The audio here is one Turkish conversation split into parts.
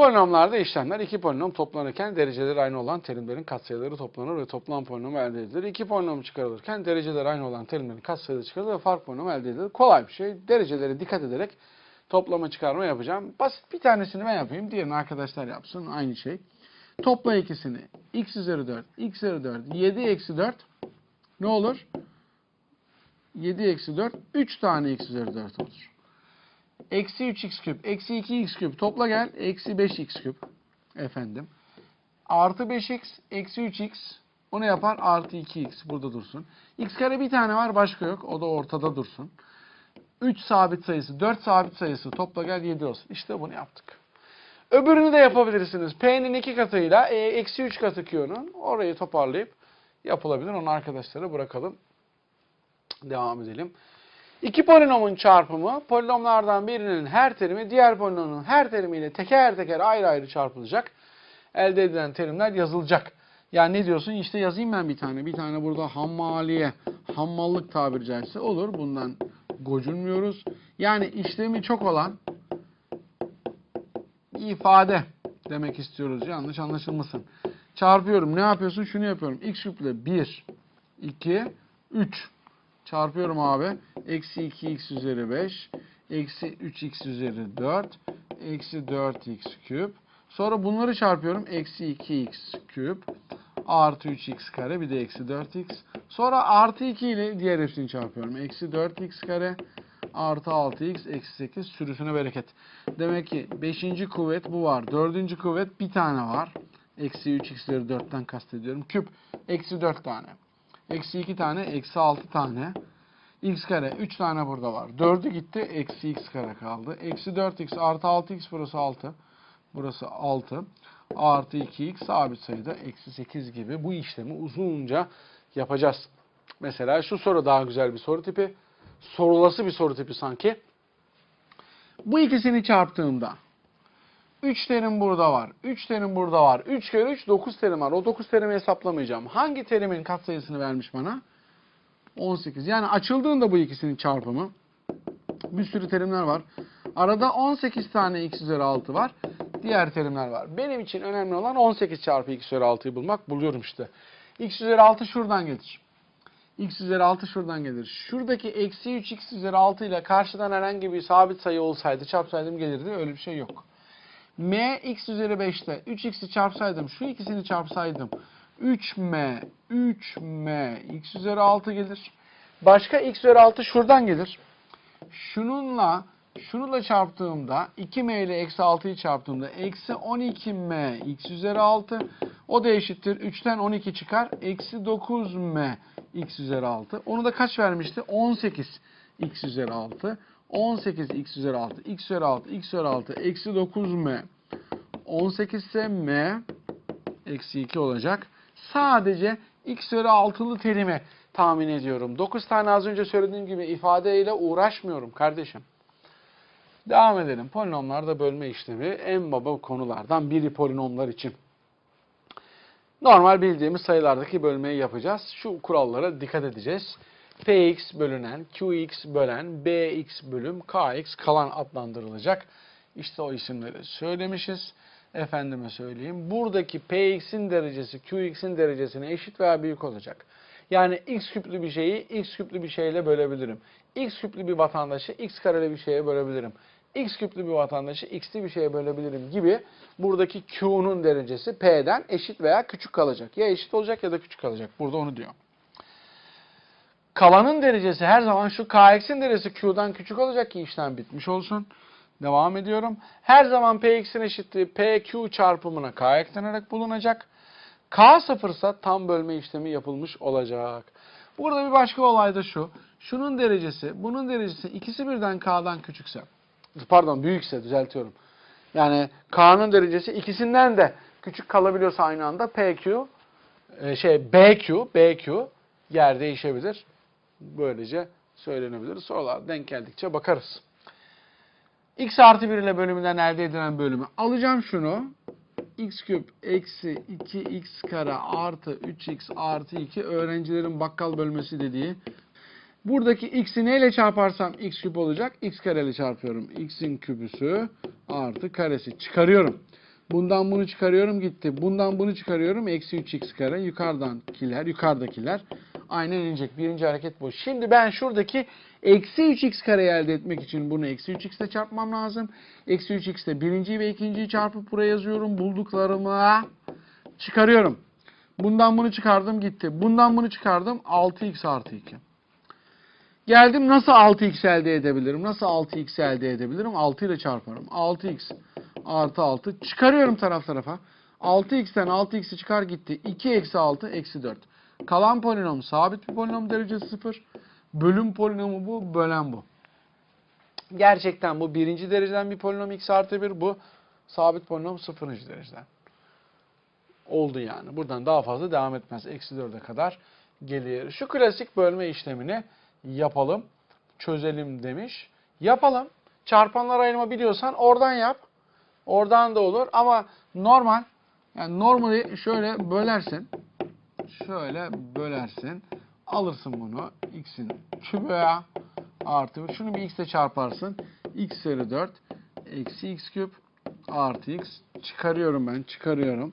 Polinomlarda işlemler iki polinom toplanırken dereceleri aynı olan terimlerin katsayıları toplanır ve toplam polinomu elde edilir. İki polinom çıkarılırken dereceleri aynı olan terimlerin katsayıları çıkarılır ve fark polinomu elde edilir. Kolay bir şey. Dereceleri dikkat ederek toplama çıkarma yapacağım. Basit bir tanesini ben yapayım. Diğerini arkadaşlar yapsın. Aynı şey. Topla ikisini. x üzeri 4, x üzeri 4, 7 eksi 4 ne olur? 7 eksi 4, 3 tane x üzeri 4 olur. Eksi 3x küp, eksi 2x küp topla gel. Eksi 5x küp. Efendim. Artı 5x, eksi 3x. O ne yapar? Artı 2x. Burada dursun. x kare bir tane var başka yok. O da ortada dursun. 3 sabit sayısı, 4 sabit sayısı topla gel 7 olsun. İşte bunu yaptık. Öbürünü de yapabilirsiniz. P'nin 2 katıyla e, eksi 3 katı Q'nun orayı toparlayıp yapılabilir. Onu arkadaşlara bırakalım. Devam edelim. İki polinomun çarpımı polinomlardan birinin her terimi diğer polinomun her terimiyle teker teker ayrı ayrı çarpılacak. Elde edilen terimler yazılacak. Yani ne diyorsun? İşte yazayım ben bir tane. Bir tane burada hammaliye, hammallık tabiri caizse olur. Bundan gocunmuyoruz. Yani işlemi çok olan ifade demek istiyoruz. Yanlış anlaşılmasın. Çarpıyorum. Ne yapıyorsun? Şunu yapıyorum. X küple 1, 2, 3. Çarpıyorum abi. Eksi 2x üzeri 5. Eksi 3x üzeri 4. Eksi 4x küp. Sonra bunları çarpıyorum. Eksi 2x küp. Artı 3x kare. Bir de eksi 4x. Sonra artı 2 ile diğer hepsini çarpıyorum. Eksi 4x kare. Artı 6x. Eksi 8. Sürüsüne bereket. Demek ki 5. kuvvet bu var. 4. kuvvet bir tane var. Eksi 3x üzeri 4'ten kastediyorum. Küp. Eksi 4 tane. Eksi 2 tane, eksi 6 tane. x kare 3 tane burada var. 4'ü gitti, eksi x kare kaldı. Eksi 4x artı 6x burası 6. Burası 6. Artı 2x sabit sayıda eksi 8 gibi bu işlemi uzunca yapacağız. Mesela şu soru daha güzel bir soru tipi. Sorulası bir soru tipi sanki. Bu ikisini çarptığımda 3 terim burada var. 3 terim burada var. 3 kere 3 9 terim var. O 9 terimi hesaplamayacağım. Hangi terimin katsayısını vermiş bana? 18. Yani açıldığında bu ikisinin çarpımı bir sürü terimler var. Arada 18 tane x üzeri 6 var. Diğer terimler var. Benim için önemli olan 18 çarpı x üzeri 6'yı bulmak. Buluyorum işte. x üzeri 6 şuradan gelir. x üzeri 6 şuradan gelir. Şuradaki eksi 3 x üzeri 6 ile karşıdan herhangi bir sabit sayı olsaydı çarpsaydım gelirdi. Öyle bir şey yok. M x üzeri 5'te 3x'i çarpsaydım, şu ikisini çarpsaydım 3m, 3m x üzeri 6 gelir. Başka x üzeri 6 şuradan gelir. Şununla şununla çarptığımda 2m ile eksi 6'yı çarptığımda eksi 12m x üzeri 6 o da eşittir. 3'ten 12 çıkar. Eksi 9m x üzeri 6. Onu da kaç vermişti? 18 x üzeri 6. 18 x üzeri 6. x üzeri 6. x üzeri 6. Eksi 9m. 18 ise m eksi 2 olacak. Sadece x üzeri 6'lı terimi tahmin ediyorum. 9 tane az önce söylediğim gibi ifadeyle uğraşmıyorum kardeşim. Devam edelim. Polinomlarda bölme işlemi en baba konulardan biri polinomlar için. Normal bildiğimiz sayılardaki bölmeyi yapacağız. Şu kurallara dikkat edeceğiz. Px bölünen, Qx bölen, Bx bölüm, Kx kalan adlandırılacak. İşte o isimleri söylemişiz. Efendime söyleyeyim. Buradaki Px'in derecesi Qx'in derecesine eşit veya büyük olacak. Yani x küplü bir şeyi x küplü bir şeyle bölebilirim. x küplü bir vatandaşı x kareli bir şeye bölebilirim. x küplü bir vatandaşı x'li bir şeye bölebilirim gibi buradaki q'nun derecesi p'den eşit veya küçük kalacak. Ya eşit olacak ya da küçük kalacak. Burada onu diyor. Kalanın derecesi her zaman şu kx'in derecesi q'dan küçük olacak ki işlem bitmiş olsun. Devam ediyorum. Her zaman px'in eşitliği pq çarpımına k eklenerek bulunacak. K sıfırsa tam bölme işlemi yapılmış olacak. Burada bir başka olay da şu. Şunun derecesi, bunun derecesi ikisi birden K'dan küçükse, pardon büyükse düzeltiyorum. Yani K'nın derecesi ikisinden de küçük kalabiliyorsa aynı anda PQ, e, şey BQ, BQ yer değişebilir. Böylece söylenebilir. Sorular denk geldikçe bakarız. X artı 1 ile bölümünden elde edilen bölümü. Alacağım şunu x küp eksi 2x kare artı 3x artı 2 öğrencilerin bakkal bölmesi dediği. Buradaki x'i neyle çarparsam x küp olacak. x kare ile çarpıyorum. x'in küpüsü artı karesi çıkarıyorum. Bundan bunu çıkarıyorum gitti. Bundan bunu çıkarıyorum. Eksi 3x kare. Yukarıdakiler, yukarıdakiler aynen inecek. Birinci hareket bu. Şimdi ben şuradaki eksi 3x kareyi elde etmek için bunu eksi 3x ile çarpmam lazım. Eksi 3x ile birinciyi ve ikinciyi çarpıp buraya yazıyorum. Bulduklarımı çıkarıyorum. Bundan bunu çıkardım gitti. Bundan bunu çıkardım 6x artı 2. Geldim nasıl 6x elde edebilirim? Nasıl 6x elde edebilirim? 6 ile çarparım. 6x artı 6 çıkarıyorum taraf tarafa. 6x'ten 6x'i çıkar gitti. 2 eksi 6 eksi 4. Kalan polinom sabit bir polinom derecesi 0. Bölüm polinomu bu, bölen bu. Gerçekten bu birinci dereceden bir polinom x artı 1. Bu sabit polinom sıfırıncı dereceden. Oldu yani. Buradan daha fazla devam etmez. Eksi 4'e kadar gelir. Şu klasik bölme işlemini yapalım. Çözelim demiş. Yapalım. Çarpanlar ayırma biliyorsan oradan yap. Oradan da olur ama normal yani normali şöyle bölersin. Şöyle bölersin. Alırsın bunu. X'in kübü artı. Şunu bir x ile çarparsın. x üzeri 4 eksi x küp artı x. Çıkarıyorum ben. Çıkarıyorum.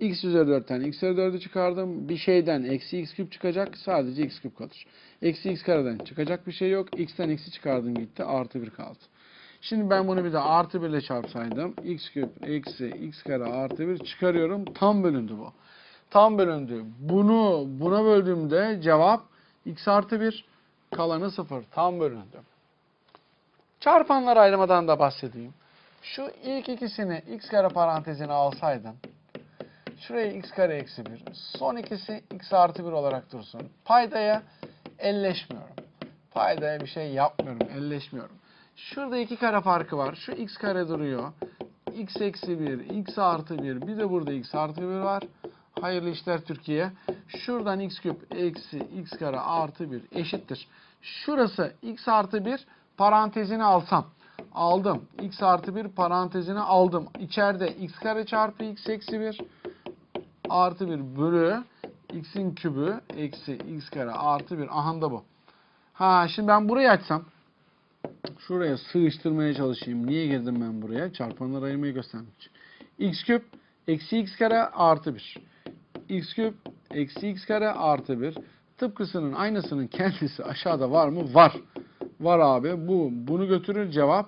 x üzeri 4'ten x üzeri 4'ü çıkardım. Bir şeyden eksi x küp çıkacak. Sadece x küp kalır. Eksi x kareden çıkacak bir şey yok. x'ten x'i çıkardım gitti. Artı 1 kaldı. Şimdi ben bunu bir de artı 1 ile çarpsaydım. x küp eksi x kare artı 1 çıkarıyorum. Tam bölündü bu. Tam bölündü. Bunu buna böldüğümde cevap x artı 1 kalanı 0. Tam bölündü. Çarpanlar ayrımadan da bahsedeyim. Şu ilk ikisini x kare parantezine alsaydın. Şuraya x kare eksi 1. Son ikisi x artı 1 olarak dursun. Paydaya elleşmiyorum. Paydaya bir şey yapmıyorum. Elleşmiyorum. Şurada iki kare farkı var. Şu x kare duruyor. x eksi 1, x artı 1. Bir de burada x artı 1 var. Hayırlı işler Türkiye. Şuradan x küp eksi x kare artı 1 eşittir. Şurası x artı 1 parantezini alsam. Aldım. x artı 1 parantezini aldım. İçeride x kare çarpı x eksi 1 artı 1 bölü x'in kübü eksi x kare artı 1. Aha da bu. Ha şimdi ben burayı açsam. Şuraya sığıştırmaya çalışayım. Niye girdim ben buraya? Çarpanları ayırmayı göstermek için. x küp eksi x kare artı 1. x küp eksi x kare artı 1. Tıpkısının aynısının kendisi aşağıda var mı? Var. Var abi. Bu bunu götürür cevap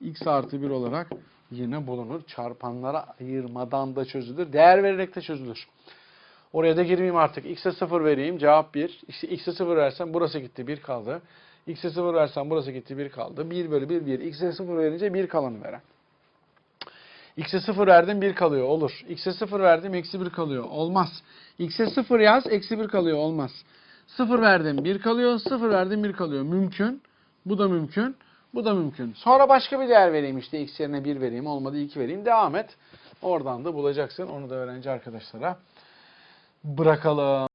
x artı 1 olarak yine bulunur. Çarpanlara ayırmadan da çözülür. Değer vererek de çözülür. Oraya da girmeyeyim artık. X'e 0 vereyim. Cevap 1. İşte X'e 0 versem burası gitti 1 kaldı. X'e 0 versem burası gitti 1 kaldı. 1 bölü 1 1. X'e 0 verince 1 kalanı veren. X'e 0 verdim 1 kalıyor. Olur. X'e 0 verdim eksi 1 kalıyor. Olmaz. X'e 0 yaz eksi 1 kalıyor. Olmaz. 0 verdim 1 kalıyor. 0 verdim 1 kalıyor. Mümkün. Bu da mümkün. Bu da mümkün. Sonra başka bir değer vereyim işte. X yerine 1 vereyim. Olmadı 2 vereyim. Devam et. Oradan da bulacaksın. Onu da öğrenci arkadaşlara bırakalım.